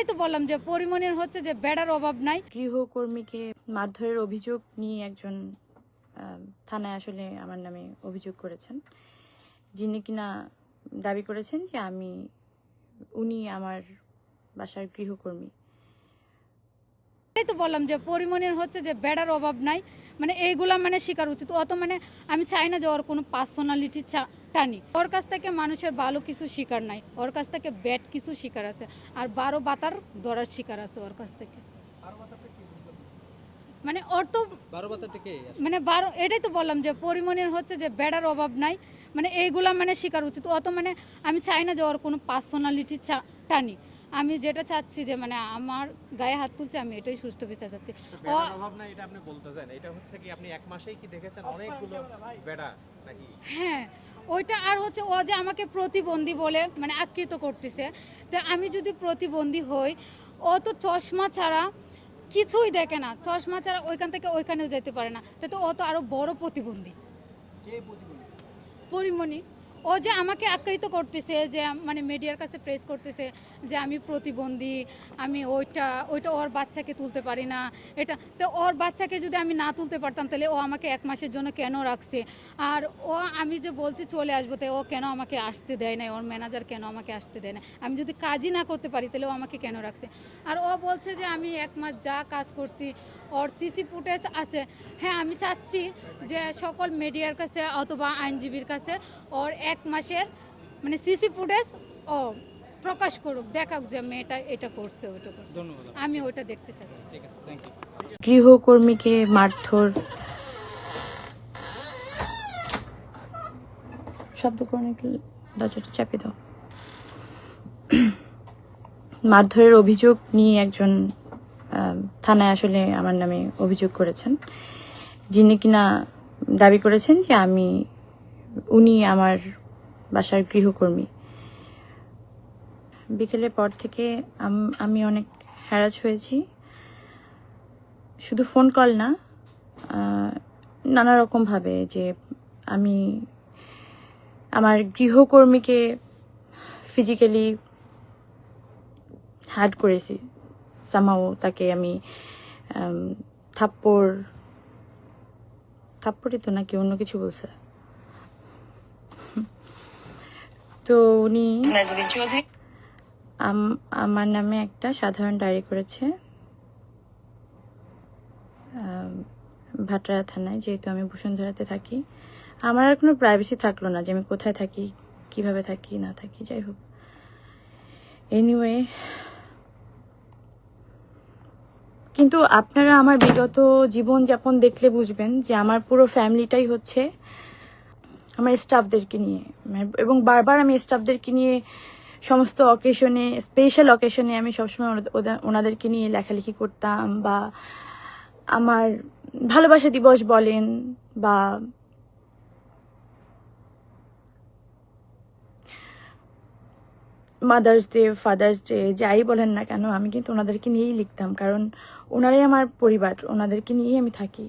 এই তো বললাম যে পরিমণির হচ্ছে যে বেড়ার অভাব নাই। গৃহকর্মীকে মারধরের অভিযোগ নিয়ে একজন থানায় আসলে আমার নামে অভিযোগ করেছেন। যিনি কিনা দাবি করেছেন যে আমি, উনি আমার বাসার গৃহকর্মী। এই তো বললাম যে পরিমণির হচ্ছে যে বেড়ার অভাব নাই। মানে এইগুলা মানে শেখার উচিত। অত মানে আমি চাই না যে ওর কোনো পার্সোনালিটি টানি। ওর কাছ থেকে মানুষের ভালো কিছু শিকার নাই। ওর কাছ থেকে ব্যাড কিছু শিকার আছে। আর বারো বাতার ধরার শিকার আছে ওর কাছ থেকে। মানে ওর তো মানে বারো এটাই তো বললাম যে পরিমণির হচ্ছে যে বেড়ার অভাব নাই। মানে এইগুলা মানে শিকার উচিত। অত মানে আমি চাই না যে ওর কোনো পার্সোনালিটি টানি। আমি যেটা চাচ্ছি যে মানে আমার গায়ে হাত তুলছে আমি এটাই সুষ্ঠু বিচার চাচ্ছি। না এটা আপনি বলতেছেন। এটা হচ্ছে কি আপনি এক মাসেই কি দেখেছেন অনেকগুলো বেড়া নাকি? হ্যাঁ ওইটা আর হচ্ছে ও যে আমাকে প্রতিবন্ধী বলে মানে আখ্যিত করতেছে। তো আমি যদি প্রতিবন্ধী হই ও তো চশমা ছাড়া কিছুই দেখে না। চশমা ছাড়া ওইখান থেকে ওইখানেও যেতে পারে না। তো তো ও তো আরও বড় প্রতিবন্ধী? পরিমণি। ও যে আমাকে আখ্যায়িত করতেছে যে মানে মিডিয়ার কাছে প্রেস করতেছে যে আমি প্রতিবন্ধী, আমি ওইটা ওইটা ওর বাচ্চাকে তুলতে পারি না, এটা, তো ওর বাচ্চাকে যদি আমি না তুলতে পারতাম তাহলে ও আমাকে এক মাসের জন্য কেন রাখছে? আর ও, আমি যে বলছি চলে আসব, তো ও কেন আমাকে আসতে দেয় না ওর ম্যানেজার কেন আমাকে আসতে দেয় না আমি যদি কাজই না করতে পারি তাহলে ও আমাকে কেন রাখছে? আর ও বলছে যে আমি এক মাস যা কাজ করছি, ওর সিসি ফুটেজ আছে। হ্যাঁ আমি চাচ্ছি যে সকল মিডিয়ার কাছে অথবা আইনজীবীর কাছে ওর এক মাসের মানে সিসি ফুটেজ ও প্রকাশ করুক দেখাক যে মেয়েটা এটা করছে ওইটা করছে। আমি ওটা দেখতে চাচ্ছি। ঠিক আছে থ্যাংক ইউ গৃহকর্মীকে মারধর। শব্দ করুন একটু দরজাটা চাপিয়ে দাও। মারধরের অভিযোগ নিয়ে একজন থানায় আসলে আমার নামে অভিযোগ করেছেন। যিনি কিনা দাবি করেছেন যে আমি উনি আমার বাসার গৃহকর্মী। বিকেলের পর থেকে আমি অনেক হ্যারাস হয়েছি। শুধু ফোন কল না নানা রকমভাবে যে আমি আমার গৃহকর্মীকে ফিজিক্যালি হার্ট করেছি। সামাও তাকে আমি, থাপ্পড়, থাপ্পড়ই তো নাকি অন্য কিছু বলছে। তো উনি আম- আমার নামে একটা সাধারণ ডায়েরি করেছে। ভাটরা থানায় যেহেতু আমি বসুন্ধরাতে থাকি। আমার আর কোনো প্রাইভেসি থাকল না যে আমি কোথায় থাকি কীভাবে থাকি না থাকি যাই হোক। এনিওয়ে কিন্তু আপনারা আমার বিগত জীবনযাপন দেখলে বুঝবেন যে আমার পুরো ফ্যামিলিটাই হচ্ছে আমার স্টাফদেরকে নিয়ে। মানে- এবং বারবার আমি স্টাফদেরকে নিয়ে সমস্ত অকেশনে স্পেশাল অকেশনে আমি সবসময় ওনাদের- ওনাদেরকে নিয়ে লেখালেখি করতাম বা আমার ভালোবাসা দিবস বলেন বা মাদার্স ডে ফাদার্স ডে যাই বলেন না কেন, আমি কিন্তু ওনাদেরকে নিয়েই লিখতাম। কারণ ওনারাই আমার পরিবার, ওনাদেরকে নিয়েই আমি থাকি।